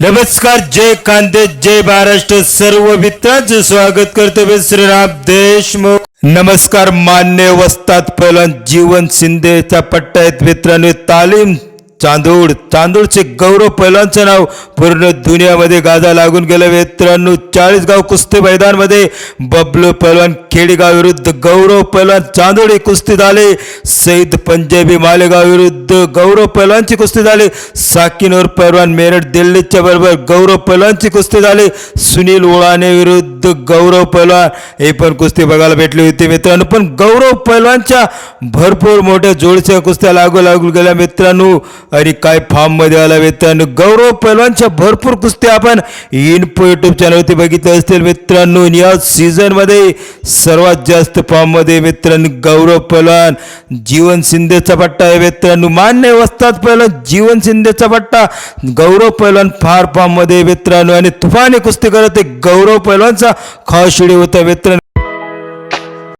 नमस्कार जय कांदे जय महाराष्ट्र. सर्व मित्रांचं स्वागत करतो मी श्रीराम देशमुख. नमस्कार मान्य वस्तात पहिलवान जीवन शिंदेचा पट्टा आहेत मित्रांनो. तालीम चांदोड चांदूळचे गौरव पहिलवानचं नाव पूर्ण दुनियामध्ये गाजा लागून गेलं मित्रांनो. चाळीसगाव कुस्ती मैदानमध्ये बबलू पहलवान खेडेगाव विरुद्ध गौरव पहलवान चांदोड ही कुस्ती झाली सईद पंजाबी मालेगाव विरुद्ध गौरव पहिलवानची कुस्ती झाली. साकिनोर पैलवान मेरठ दिल्लीच्या बरोबर गौरव पहिलवानची कुस्ती झाली. सुनील उळाने विरुद्ध गौरव पहिलवान हे पण कुस्ती बघायला भेटली होती मित्रांनो. पण गौरव पहिलवानच्या भरपूर मोठ्या जोडच्या कुस्त्या लागू लागू गेल्या मित्रांनो. आणि काय फॉर्ममध्ये आला मित्रांनो. गौरव पहिलवानच्या भरपूर कुस्त्या आपण इन्फो युट्यूब चॅनलवरती बघितल्या असतील मित्रांनो. या सीझनमध्ये सर्वात जास्त फॉर्ममध्ये मित्रांनो गौरव पहिलवान जीवन शिंदेचा पट्टा आहे मित्रांनो. मान्य वस्तात पहिलवान जीवन शिंदेचा पट्टा गौरव पहिलवान फार फॉर्ममध्ये मित्रांनो. आणि तुफानी कुस्ती करत गौरव पहिलवानचा खाशिडी होता मित्रांनो.